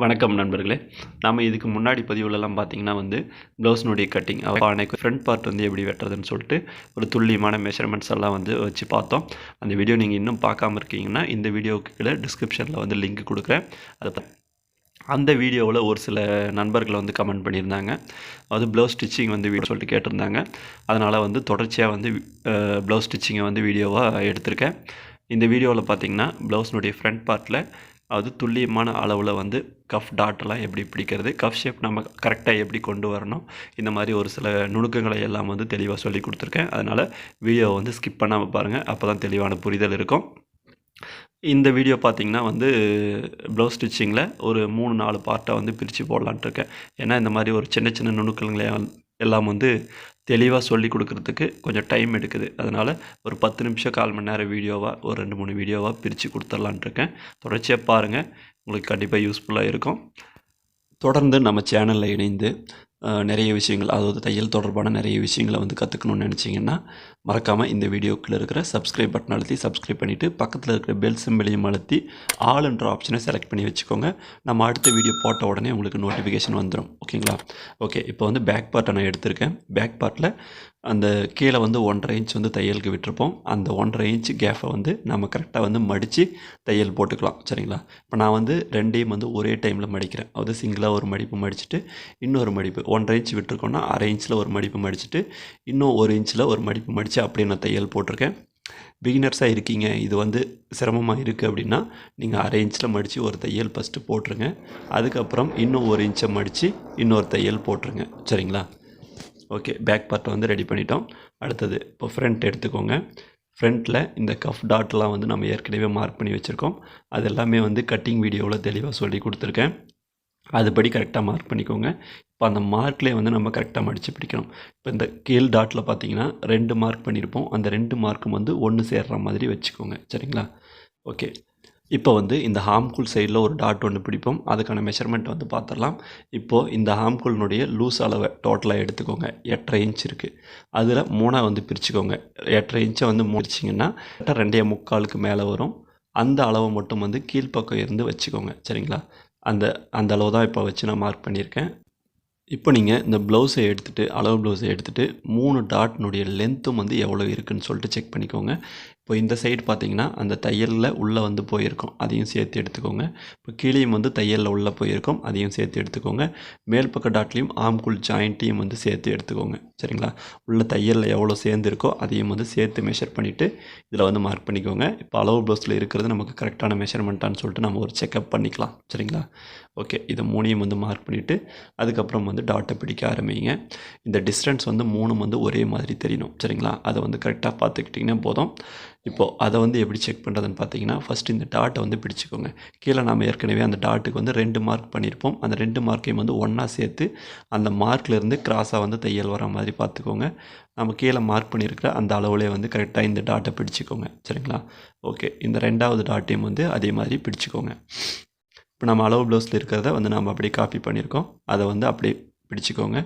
வணக்கம் நண்பர்களே. நாம் இதுக்கு முன்னாடி பதிவுலலாம் பார்த்தீங்கன்னா வந்து ப்ளவுஸ்னுடைய கட்டிங் அன்னைக்கு ஃப்ரண்ட் பார்ட் வந்து எப்படி வெட்டுறதுன்னு சொல்லிட்டு ஒரு துல்லியமான மெஷர்மெண்ட்ஸ் எல்லாம் வந்து வச்சு பார்த்தோம். அந்த வீடியோ நீங்கள் இன்னும் பார்க்காம இருக்கீங்கன்னா இந்த வீடியோவுக்கு கீழே டிஸ்கிரிப்ஷனில் வந்து லிங்க் கொடுக்குறேன். அதை அந்த வீடியோவில் ஒரு சில நண்பர்கள் வந்து கமெண்ட் பண்ணியிருந்தாங்க. அது ப்ளவுஸ் ஸ்டிச்சிங் வந்து வீடியோ சொல்லிட்டு கேட்டிருந்தாங்க. அதனால் வந்து தொடர்ச்சியாக வந்து ப்ளவுஸ் ஸ்டிச்சிங்கை வந்து வீடியோவாக எடுத்திருக்கேன். இந்த வீடியோவில் பார்த்தீங்கன்னா ப்ளவுஸ்னுடைய ஃப்ரண்ட் பார்ட்டில் அது துல்லியமான அளவில் வந்து கஃப் டாட்டெல்லாம் எப்படி பிடிக்கிறது கஃப் ஷேப் நம்ம கரெக்டாக எப்படி கொண்டு வரணும் இந்த மாதிரி ஒரு சில நுணுக்கங்களை எல்லாம் வந்து தெளிவாக சொல்லி கொடுத்துருக்கேன். அதனால் வீடியோவை வந்து ஸ்கிப் பண்ணாமல் பாருங்கள் அப்போ தான் தெளிவான புரிதல் இருக்கும். இந்த வீடியோ பார்த்திங்கன்னா வந்து ப்ளவுஸ் ஸ்டிச்சிங்கில் ஒரு மூணு நாலு பார்ட்டாக வந்து பிரித்து போடலான்ட்டு இருக்கேன். ஏன்னா இந்த மாதிரி ஒரு சின்ன சின்ன நுணுக்கங்களை எல்லாம் வந்து தெளிவாக சொல்லி கொடுக்குறதுக்கு கொஞ்சம் டைம் எடுக்குது. அதனால் ஒரு பத்து நிமிஷம் கால் மணி நேரம் வீடியோவாக ஒரு ரெண்டு மூணு வீடியோவாக பிரித்து கொடுத்துர்லான்ட்ருக்கேன் தொடர்ச்சியாக பாருங்கள் உங்களுக்கு கண்டிப்பாக யூஸ்ஃபுல்லாக இருக்கும். தொடர்ந்து நம்ம சேனலில் இணைந்து நிறைய விஷயங்கள் அதாவது தையல் தொடர்பான நிறைய விஷயங்களை வந்து கற்றுக்கணும்னு நினச்சிங்கன்னா மறக்காமல் இந்த வீடியோக்குள்ளே இருக்கிற சப்ஸ்கிரைப் பட்டன் அழுத்தி சப்ஸ்கிரைப் பண்ணிவிட்டு பக்கத்தில் இருக்கிற பெல் சிம்பிளையும் அழுத்தி ஆளுன்ற ஆப்ஷனை செலக்ட் பண்ணி வச்சுக்கோங்க. நம்ம அடுத்த வீடியோ போட்ட உடனே உங்களுக்கு நோட்டிஃபிகேஷன் வந்துடும் ஓகேங்களா ஓகே இப்போ வந்து பேக் பார்ட்டை நான் எடுத்திருக்கேன். பேக் பார்ட்டில் அந்த கீழே வந்து ஒன்றரை இன்ச் வந்து தையலுக்கு விட்டுருப்போம். அந்த ஒன்றரை இன்ச் கேஃபை வந்து நம்ம கரெக்டாக வந்து மடித்து தையல் போட்டுக்கலாம். சரிங்களா? இப்போ நான் வந்து ரெண்டையும் வந்து ஒரே டைமில் மடிக்கிறேன். அதாவது சிங்கிளாக ஒரு மடிப்பு மடிச்சுட்டு இன்னொரு மடிப்பு. ஒன்றரை இன்ச் விட்டுருக்கோன்னா அரை இன்ச்சில் ஒரு மடிப்பு மடிச்சுட்டு இன்னும் ஒரு இன்ச்சில் ஒரு மடிப்பு மடித்து அப்படியே நான் தையல் போட்டிருக்கேன். பிகினர்ஸாக இருக்கீங்க. இது வந்து சிரமமாக இருக்குது அப்படின்னா நீங்கள் அரை இன்ச்சில் மடித்து ஒரு தையல் ஃபஸ்ட்டு போட்டுருங்க. அதுக்கப்புறம் இன்னும் ஒரு இன்ச்சை மடித்து இன்னொரு தையல் போட்டுருங்க. சரிங்களா? ஓகே பேக் பார்ட்டை வந்து ரெடி பண்ணிட்டோம். அடுத்தது இப்போ ஃப்ரண்ட் எடுத்துக்கோங்க. ஃப்ரண்ட்டில் இந்த கஃப் டாட்லாம் வந்து நம்ம ஏற்கனவே மார்க் பண்ணி வச்சுருக்கோம். அது எல்லாமே வந்து கட்டிங் வீடியோவில் தெளிவாக சொல்லி கொடுத்துருக்கேன். அதுபடி கரெக்டாக மார்க் பண்ணிக்கோங்க. இப்போ அந்த மார்க்லேயே வந்து நம்ம கரெக்டாக மடித்து பிடிக்கணும். இப்போ இந்த கீழ் டாட்டில் பார்த்தீங்கன்னா ரெண்டு மார்க் பண்ணியிருப்போம் அந்த ரெண்டு மார்க்கும் வந்து ஒன்று சேர்ற மாதிரி வச்சுக்கோங்க. சரிங்களா? ஓகே இப்போ வந்து இந்த ஹாம்குல் சைடில் ஒரு டாட் ஒன்று பிடிப்போம். அதுக்கான மெஷர்மெண்ட் வந்து பார்த்துடலாம் இப்போது இந்த ஹாம்குல்னுடைய லூஸ் அளவை டோட்டலாக எடுத்துக்கோங்க. எட்டரை இன்ச் இருக்குது அதில் மூணாக வந்து பிரிச்சுக்கோங்க. எட்டரை இன்ச்சை வந்து முடிச்சிங்கன்னா ரெண்டே முக்காலுக்கு மேலே வரும். அந்த அளவை மட்டும் வந்து கீழ்ப்பக்கம் இருந்து வச்சுக்கோங்க. சரிங்களா? அந்த அந்த அளவு தான் இப்போ வச்சு நான் மார்க் பண்ணியிருக்கேன். இப்போ நீங்கள் இந்த ப்ளவுஸை எடுத்துகிட்டு அளவு ப்ளவுஸை எடுத்துகிட்டு மூணு டாட்னுடைய லென்த்தும் வந்து எவ்வளோ இருக்குதுன்னு சொல்லிட்டு செக் பண்ணிக்கோங்க. இப்போ இந்த சைடு பார்த்தீங்கன்னா அந்த தையலில் உள்ளே வந்து போயிருக்கும். அதையும் சேர்த்து எடுத்துக்கோங்க. இப்போ கீழேயும் வந்து தையலில் உள்ளே போயிருக்கும். அதையும் சேர்த்து எடுத்துக்கோங்க. மேல் பக்க டாட்லேயும் ஆம்குள் ஜாயிண்ட்டையும் வந்து சேர்த்து எடுத்துக்கோங்க. சரிங்களா? உள்ள தையலில் எவ்வளோ சேர்ந்துருக்கோ அதையும் வந்து சேர்த்து மெஷர் பண்ணிவிட்டு இதில் வந்து மார்க் பண்ணிக்கோங்க. இப்போ அளவு ப்ளவுஸில் இருக்கிறது நமக்கு கரெக்டான மெஷர்மெண்ட்டான்னு சொல்லிட்டு நம்ம ஒரு செக்அப் பண்ணிக்கலாம். சரிங்களா? ஓகே இதை மூணையும் வந்து மார்க் பண்ணிவிட்டு அதுக்கப்புறம் வந்து டாட்டை பிடிக்க ஆரம்பிங்க. இந்த டிஸ்டன்ஸ் வந்து மூணும் வந்து ஒரே மாதிரி தெரியணும். சரிங்களா? அதை வந்து கரெக்டாக பார்த்துக்கிட்டிங்கன்னா போதும். இப்போது அதை வந்து எப்படி செக் பண்ணுறதுன்னு பார்த்தீங்கன்னா ஃபஸ்ட்டு இந்த டாட்டை வந்து பிடிச்சிக்கோங்க. கீழே நம்ம ஏற்கனவே அந்த டாட்டுக்கு வந்து ரெண்டு மார்க் பண்ணியிருப்போம் அந்த ரெண்டு மார்க்கையும் வந்து ஒன்றா சேர்த்து அந்த மார்க்லேருந்து கிராஸாக வந்து தையல் வர மாதிரி பார்த்துக்கோங்க. நம்ம கீழே மார்க் பண்ணியிருக்கிற அந்த அளவுலேயே வந்து கரெக்டாக இந்த டாட்டை பிடிச்சிக்கோங்க. சரிங்களா? ஓகே இந்த ரெண்டாவது டாட்டையும் வந்து அதே மாதிரி பிடிச்சிக்கோங்க. இப்போ நம்ம அளவு ப்ளவுஸில் இருக்கிறத வந்து நம்ம அப்படியே காப்பி பண்ணியிருக்கோம் அதை வந்து அப்படியே பிடிச்சிக்கோங்க.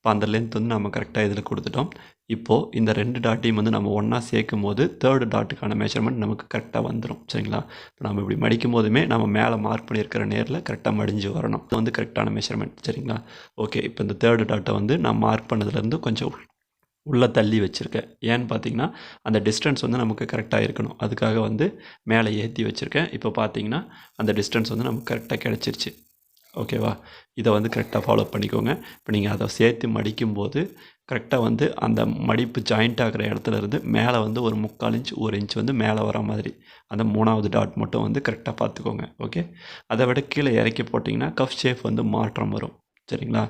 இப்போ அந்த லென்த் வந்து நம்ம கரெக்டாக இதில் கொடுத்துட்டோம். இப்போது இந்த ரெண்டு டாட்டையும் வந்து நம்ம ஒன்றா சேர்க்கும் போது தேர்டு டாட்டுக்கான மெஷர்மெண்ட் நமக்கு கரெக்டாக வந்துடும் சரிங்களா? இப்போ நம்ம இப்படி மடிக்கும் போதுமே நம்ம மேலே மார்க் பண்ணியிருக்கிற நேரில் கரெக்டாக மடிஞ்சு வரணும். இது வந்து கரெக்டான மெஷர்மெண்ட் சரிங்களா? ஓகே இப்போ இந்த தேர்டு டாட்டை வந்து நான் மார்க் பண்ணதுலேருந்து கொஞ்சம் உள்ளே தள்ளி வச்சுருக்கேன். ஏன்னு பார்த்தீங்கன்னா அந்த டிஸ்டன்ஸ் வந்து நமக்கு கரெக்டாக இருக்கணும். அதுக்காக வந்து மேலே ஏற்றி வச்சுருக்கேன். இப்போ பார்த்தீங்கன்னா அந்த டிஸ்டன்ஸ் வந்து நமக்கு கரெக்டாக கிடச்சிருச்சு. ஓகேவா இதை வந்து கரெக்டாக ஃபாலோ பண்ணிக்கோங்க. இப்போ நீங்கள் அதை சேர்த்து மடிக்கும்போது கரெக்டாக வந்து அந்த மடிப்பு ஜாயிண்ட் ஆகிற இடத்துல இருந்து மேலே வந்து ஒரு முக்கால் இன்ச் ஒரு இன்ச் வந்து மேலே வர மாதிரி. அந்த மூணாவது டாட் மட்டும் வந்து கரெக்டாக பார்த்துக்கோங்க. ஓகே அதை விட கீழே இறக்கி போட்டிங்கன்னா கஃப் ஷேப் வந்து மாற்றம் வரும். சரிங்களா?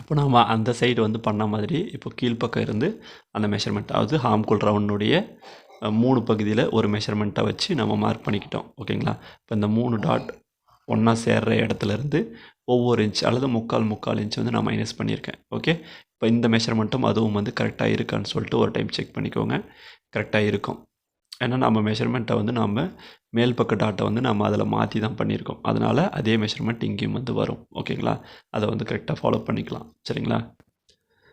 இப்போ நாம் அந்த சைடு வந்து பண்ண மாதிரி இப்போ கீழ்ப்பக்கம் இருந்து அந்த மெஷர்மெண்ட் அதாவது ஹாம்குல் ரவுண்டுடைய மூணு பகுதியில் ஒரு மெஷர்மெண்ட்டை வச்சு நம்ம மார்க் பண்ணிக்கிட்டோம். ஓகேங்களா இப்போ இந்த மூணு டாட் ஒன்றா சேர்ற இடத்துலேருந்து ஒவ்வொரு இன்ச் அல்லது முக்கால் முக்கால் இன்ச் வந்து நான் மைனஸ் பண்ணியிருக்கேன். ஓகே இப்போ இந்த மெஷர்மெண்ட்டும் அதுவும் வந்து கரெக்டாக இருக்கான்னு சொல்லிட்டு ஒரு டைம் செக் பண்ணிக்கோங்க. கரெக்டாக இருக்கும். ஏன்னா நம்ம மெஷர்மெண்ட்டை வந்து நம்ம மேல் பக்க டாட்டை வந்து நம்ம அதில் மாற்றி தான் பண்ணியிருக்கோம். அதனால் அதே மெஷர்மெண்ட் இங்கேயும் வந்து வரும். ஓகேங்களா அதை வந்து கரெக்டாக ஃபாலோ பண்ணிக்கலாம். சரிங்களா?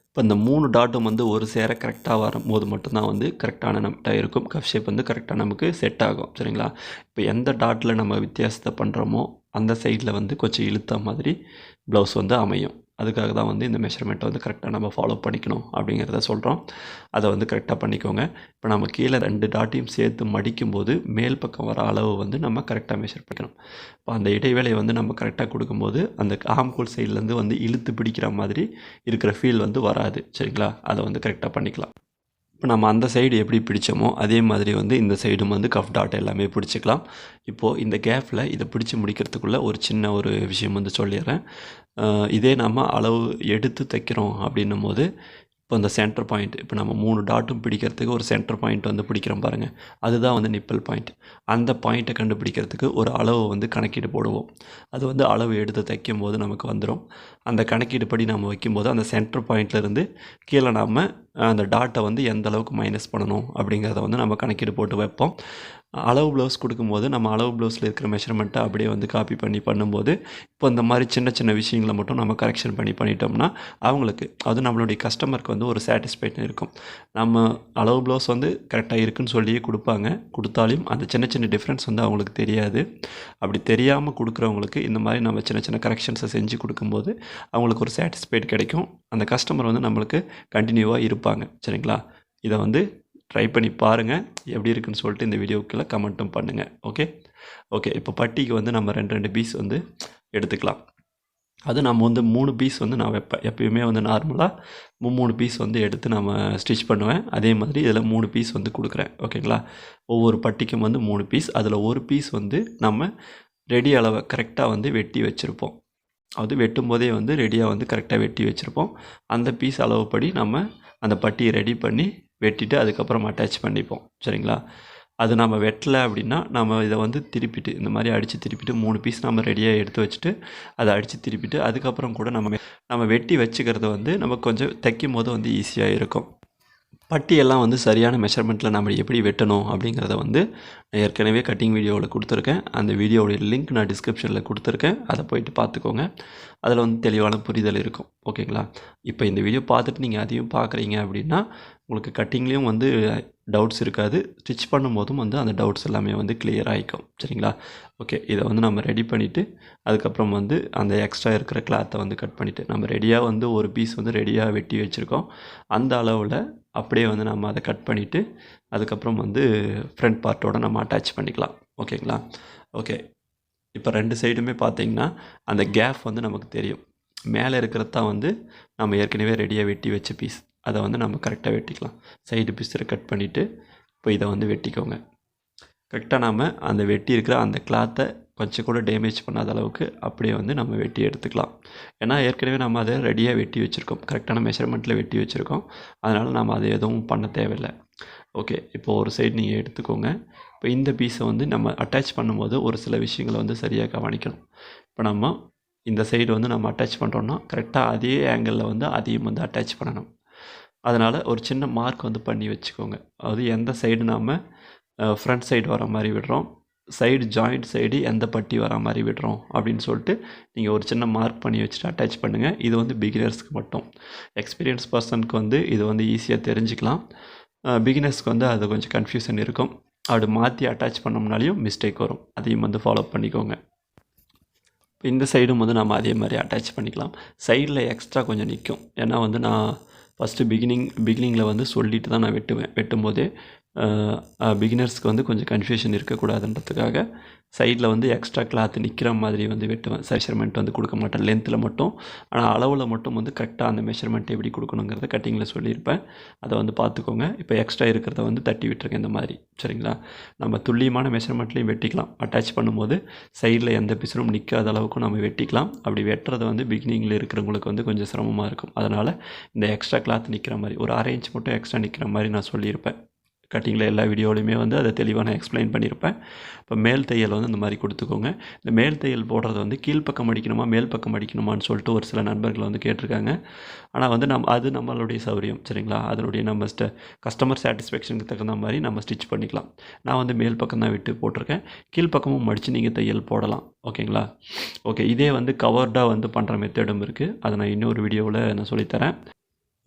இப்போ இந்த மூணு டாட்டும் வந்து ஒரு சேர கரெக்டாக வரும்போது மட்டும்தான் வந்து கரெக்டான நம்மகிட்ட இருக்கும். கஃப் ஷேப் வந்து கரெக்டாக நமக்கு செட் ஆகும். சரிங்களா? இப்போ எந்த டாட்டில் நம்ம வித்தியாசத்தை பண்ணுறோமோ அந்த சைடில் வந்து கொஞ்சம் இழுத்த மாதிரி ப்ளவுஸ் வந்து அமையும். அதுக்காக தான் வந்து இந்த மெஷர்மெண்ட்டை வந்து கரெக்டாக நம்ம ஃபாலோ பண்ணிக்கணும் அப்படிங்கிறத சொல்கிறோம் அதை வந்து கரெக்டாக பண்ணிக்கோங்க. இப்போ நம்ம கீழே ரெண்டு டாட்டையும் சேர்த்து மடிக்கும்போது மேல் பக்கம் வர அளவு வந்து நம்ம கரெக்டாக மெஷர் பண்ணிக்கணும். இப்போ அந்த இடைவேளையை வந்து நம்ம கரெக்டாக கொடுக்கும்போது அந்த ஆம்கோல் சைட்லேருந்து வந்து இழுத்து பிடிக்கிற மாதிரி இருக்கிற ஃபீல் வந்து வராது. சரிங்களா? அதை வந்து கரெக்டாக பண்ணிக்கலாம். இப்போ நம்ம அந்த சைடு எப்படி பிடிச்சோமோ அதே மாதிரி வந்து இந்த சைடும் வந்து கஃப் டாட் எல்லாமே பிடிச்சிக்கலாம். இப்போது இந்த கேப்பில் இதை பிடிச்சி முடிக்கிறதுக்குள்ளே ஒரு சின்ன ஒரு விஷயம் வந்து சொல்லிடுறேன். இதே நம்ம அளவு எடுத்து தைக்கிறோம் அப்படின்னும் போது இப்போ இந்த சென்டர் பாயிண்ட் இப்போ நம்ம மூணு டாட்டும் பிடிக்கிறதுக்கு ஒரு சென்டர் பாயிண்ட் வந்து பிடிக்கிறோம் பாருங்கள் அதுதான் வந்து நிப்பல் பாயிண்ட் அந்த பாயிண்ட்டை கண்டுபிடிக்கிறதுக்கு ஒரு அளவு வந்து கணக்கீடு போடுவோம். அது வந்து அளவு எடுத்து தைக்கும் போது நமக்கு வந்துடும் அந்த கணக்கீடு படி நம்ம வைக்கும்போது அந்த சென்டர் பாயிண்ட்லேருந்து கீழே நாம் அந்த டாட்டை வந்து எந்த அளவுக்கு மைனஸ் பண்ணணும் அப்படிங்கிறத வந்து நம்ம கணக்கீடு போட்டு வைப்போம். அளவு ப்ளவுஸ் கொடுக்கும்போது நம்ம அளவு ப்ளவுஸில் இருக்கிற மெஷர்மெண்ட்டை அப்படியே வந்து காப்பி பண்ணி பண்ணும்போது இப்போ இந்த மாதிரி சின்ன சின்ன விஷயங்களை மட்டும் நம்ம கரெக்ஷன் பண்ணி பண்ணிட்டோம்னா அவங்களுக்கு அது நம்மளுடைய கஸ்டமருக்கு வந்து ஒரு சாட்டிஸ்ஃபைட்னு இருக்கும். நம்ம அளவு ப்ளவுஸ் வந்து கரெக்டாக இருக்குன்னு சொல்லியே கொடுப்பாங்க. கொடுத்தாலும் அந்த சின்ன சின்ன டிஃப்ரென்ஸ் வந்து அவங்களுக்கு தெரியாது. அப்படி தெரியாமல் கொடுக்குறவங்களுக்கு இந்த மாதிரி நம்ம சின்ன சின்ன கரெக்ஷன்ஸை செஞ்சு கொடுக்கும்போது அவங்களுக்கு ஒரு சாட்டிஸ்ஃபைட் கிடைக்கும். அந்த கஸ்டமர் வந்து நம்மளுக்கு கண்டினியூவாக இருப்பாங்க. சரிங்களா? இதை வந்து ட்ரை பண்ணி பாருங்கள் எப்படி இருக்குன்னு சொல்லிட்டு இந்த வீடியோக்குள்ளே கமெண்ட்டும் பண்ணுங்கள் ஓகே ஓகே இப்போ பட்டிக்கு வந்து நம்ம ரெண்டு ரெண்டு பீஸ் வந்து எடுத்துக்கலாம். அது நம்ம வந்து மூணு பீஸ் வந்து நான் வைப்பேன் எப்பயுமே வந்து நார்மலாக மூணு பீஸ் வந்து எடுத்து நம்ம ஸ்டிச் பண்ணுவேன். அதே மாதிரி இதில் மூணு பீஸ் வந்து கொடுக்குறேன். ஓகேங்களா ஒவ்வொரு பட்டிக்கும் வந்து மூணு பீஸ் அதில் ஒரு பீஸ் வந்து நம்ம ரெடி அளவை கரெக்டாக வந்து வெட்டி வச்சுருப்போம். அது வெட்டும் போதே வந்து ரெடியாக வந்து கரெக்டாக வெட்டி வச்சுருப்போம். அந்த பீஸ் அளவுப்படி நம்ம அந்த பட்டியை ரெடி பண்ணி வெட்டிட்டு அதுக்கப்புறம் அட்டாச் பண்ணிப்போம். சரிங்களா? அது நம்ம வெட்டலை அப்படின்னா நம்ம இதை வந்து திருப்பிட்டு இந்த மாதிரி அடித்து திருப்பிட்டு மூணு பீஸ் நம்ம ரெடியாக எடுத்து வச்சுட்டு அதை அடித்து திருப்பிட்டு அதுக்கப்புறம் கூட நம்ம நம்ம வெட்டி வச்சுக்கிறது வந்து நம்ம கொஞ்சம் தைக்கும் போது வந்து ஈஸியாக இருக்கும். பட்டியெல்லாம் வந்து சரியான மெஷர்மெண்ட்டில் நம்ம எப்படி வெட்டணும் அப்படிங்கிறத வந்து நான் ஏற்கனவே கட்டிங் வீடியோவில் கொடுத்துருக்கேன். அந்த வீடியோவுடைய லிங்க் நான் டிஸ்கிரிப்ஷனில் கொடுத்துருக்கேன். அதை போயிட்டு பார்த்துக்கோங்க அதில் வந்து தெளிவான புரிதல் இருக்கும். ஓகேங்களா? இப்போ இந்த வீடியோ பார்த்துட்டு நீங்கள் அதையும் பார்க்குறீங்க அப்படின்னா உங்களுக்கு கட்டிங்லேயும் வந்து டவுட்ஸ் இருக்காது. ஸ்டிச் பண்ணும்போதும் வந்து அந்த டவுட்ஸ் எல்லாமே வந்து கிளியர் ஆகிக்கும் சரிங்களா? ஓகே. இதை வந்து நம்ம ரெடி பண்ணிவிட்டு அதுக்கப்புறம் வந்து அந்த எக்ஸ்ட்ரா இருக்கிற கிளாத்தை வந்து கட் பண்ணிவிட்டு நம்ம ரெடியாக வந்து ஒரு பீஸ் வந்து ரெடியாக வெட்டி வச்சுருக்கோம். அந்த அளவில் அப்படியே வந்து நம்ம அதை கட் பண்ணிவிட்டு அதுக்கப்புறம் வந்து ஃப்ரண்ட் பார்ட்டோட நம்ம அட்டாச் பண்ணிக்கலாம். ஓகேங்களா? ஓகே. இப்போ ரெண்டு சைடுமே பார்த்தீங்கன்னா அந்த கேப் வந்து நமக்கு தெரியும். மேலே இருக்கிறது தான் வந்து நம்ம ஏற்கனவே ரெடியாக வெட்டி வச்ச பீஸ் அதை வந்து நம்ம கரெக்டாக வெட்டிக்கலாம். சைடு பீஸில் கட் பண்ணிவிட்டு இப்போ இதை வந்து வெட்டிக்கோங்க. கரெக்டாக நாம் அந்த வெட்டி இருக்கிற அந்த கிளாத்தை கொஞ்சம் கூட டேமேஜ் பண்ணாத அளவுக்கு அப்படியே வந்து நம்ம வெட்டி எடுத்துக்கலாம். ஏன்னா ஏற்கனவே நம்ம அதை ரெடியாக வெட்டி வச்சுருக்கோம். கரெக்டான மெஷர்மெண்ட்டில் வெட்டி வச்சுருக்கோம். அதனால் நம்ம அதை எதுவும் பண்ண தேவையில்லை. ஓகே இப்போது ஒரு சைடு நீங்கள் எடுத்துக்கோங்க. இப்போ இந்த பீஸை வந்து நம்ம அட்டாச் பண்ணும்போது ஒரு சில விஷயங்களை வந்து சரியாக கவனிக்கணும். இப்போ நம்ம இந்த சைடு வந்து நம்ம அட்டாச் பண்ணுறோன்னா கரெக்டாக அதே ஆங்கிளில் வந்து அதையும் வந்து அட்டாச் பண்ணணும். அதனால் ஒரு சின்ன மார்க் வந்து பண்ணி வச்சுக்கோங்க. அது எந்த சைடு நாம் ஃப்ரண்ட் சைடு வர மாதிரி விடுறோம். சைடு ஜாயிண்ட் சைடு எந்த பட்டி வர மாதிரி விடுறோம் அப்படின்னு சொல்லிட்டு நீங்கள் ஒரு சின்ன மார்க் பண்ணி வச்சுட்டு அட்டாச் பண்ணுங்கள் இது வந்து பிகினர்ஸ்க்கு மட்டும். எக்ஸ்பீரியன்ஸ் பர்சனுக்கு வந்து இது வந்து ஈஸியாக தெரிஞ்சுக்கலாம். பிகினர்ஸ்க்கு வந்து அது கொஞ்சம் கன்ஃபியூஷன் இருக்கும். அப்படி மாற்றி அட்டாச் பண்ணோம்னாலையும் மிஸ்டேக் வரும். அதையும் வந்து ஃபாலோ பண்ணிக்கோங்க. இந்த சைடும் வந்து நம்ம அதே மாதிரி அட்டாச் பண்ணிக்கலாம். சைடில் எக்ஸ்ட்ரா கொஞ்சம் நிற்கும் ஏன்னா வந்து நான் ஃபஸ்ட்டு பிகினிங் பிகினிங்கில் வந்து சொல்லிட்டு தான் நான் வெட்டுவேன். வெட்டும்போதே பிகினர்ஸ்க்கு வந்து கொஞ்சம் கன்ஃபியூஷன் இருக்கக்கூடாதுன்றதுக்காக சைடில் வந்து எக்ஸ்ட்ரா கிளாத் நிற்கிற மாதிரி வந்து வெட்டுவேன் மெஷர்மெண்ட் வந்து கொடுக்க மாட்டேன். லென்த்தில் மட்டும். ஆனால் அளவில் மட்டும் வந்து கரெக்டாக அந்த மெஷர்மெண்ட் எப்படி கொடுக்கணுங்கிறத கட்டிங்கில் சொல்லியிருப்பேன். அதை வந்து பார்த்துக்கோங்க. இப்போ எக்ஸ்ட்ரா இருக்கிறத வந்து தட்டி விட்டுருக்கேன் இந்த மாதிரி. சரிங்களா? நம்ம துல்லியமான மெஷர்மெண்ட்லேயும் வெட்டிக்கலாம். அட்டாச் பண்ணும்போது சைடில் எந்த பிசுறும் நிற்காத அளவுக்கு நம்ம வெட்டிக்கலாம். அப்படி வெட்டுறது வந்து பிகினிங்கில் இருக்கிறவங்களுக்கு வந்து கொஞ்சம் சிரமமாக இருக்கும். அதனால் இந்த எக்ஸ்ட்ரா கிளாத் நிற்கிற மாதிரி ஒரு அரை இன்ச் மட்டும் எக்ஸ்ட்ரா நிற்கிற மாதிரி நான் சொல்லியிருப்பேன். கட்டிங்கில் எல்லா வீடியோலையுமே வந்து அதை தெளிவாக நான் எக்ஸ்பிளைன் பண்ணியிருப்பேன். இப்போ மேல் தையல் வந்து இந்த மாதிரி கொடுத்துக்கோங்க. இந்த மேல் தையல் போடுறது வந்து கீழ்ப்பக்கம் அடிக்கணுமா மேல் பக்கம் அடிக்கணுமான்னு சொல்லிட்டு ஒரு சில நண்பர்கள் வந்து கேட்டிருக்காங்க. ஆனால் வந்து நம்ம அது நம்மளுடைய சௌரியம் சரிங்களா? அதனுடைய நம்ம ஸ்ட கஸ்டமர் சாட்டிஸ்ஃபேக்ஷனுக்கு தகுந்த மாதிரி நம்ம ஸ்டிச் பண்ணிக்கலாம். நான் வந்து மேல் பக்கம் தான் விட்டு போட்டிருக்கேன். கீழ்ப்பக்கமும் மடித்து நீங்கள் தையல் போடலாம். ஓகேங்களா? ஓகே இதே வந்து கவர்டாக வந்து பண்ணுற மெத்தடும் இருக்குது அதை நான் இன்னொரு வீடியோவில் நான் சொல்லித்தரேன்.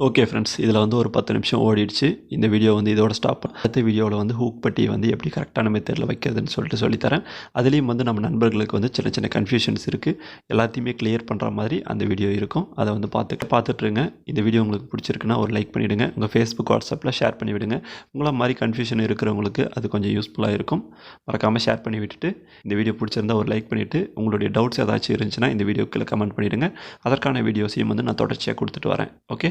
ஓகே ஃப்ரெண்ட்ஸ் இதில் வந்து ஒரு பத்து நிமிஷம் ஓடிடுச்சு. இந்த வீடியோ வந்து இதோட ஸ்டாப் அடுத்த வீடியோவில் வந்து ஹூக் பட்டி வந்து எப்படி கரெக்டான மெத்தடில் வைக்கிறதுன்னு சொல்லிட்டு சொல்லித்தரேன். அதுலேயும் வந்து நம்ம நண்பர்களுக்கு வந்து சின்ன சின்ன கன்ஃபியூஷன்ஸ் இருக்குது எல்லாத்தையுமே கிளியர் பண்ணுற மாதிரி அந்த வீடியோ இருக்கும். அதை வந்து பார்த்து பார்த்துட்ருங்க இந்த வீடியோ உங்களுக்கு பிடிச்சிருக்குன்னா ஒரு லைக் பண்ணிவிடுங்க உங்கள் ஃபேஸ்புக் வாட்ஸ்அப்பில் ஷேர் பண்ணி விடுங்க. உங்களை மாதிரி கன்ஃபியூஷன் இருக்கிறவங்களுக்கு அது கொஞ்சம் யூஸ்ஃபுல்லாக இருக்கும். மறக்காமல் ஷேர் பண்ணி விட்டுட்டு இந்த வீடியோ பிடிச்சிருந்தா ஒரு லைக் பண்ணிவிட்டு உங்களுடைய டவுட்ஸ் ஏதாச்சும் இருந்துச்சுன்னா இந்த வீடியோக்கில் கமெண்ட் பண்ணிவிடுங்க அதற்கான வீடியோஸையும் வந்து நான் தொடர்ச்சியாக கொடுத்துட்டு வரேன். ஓகே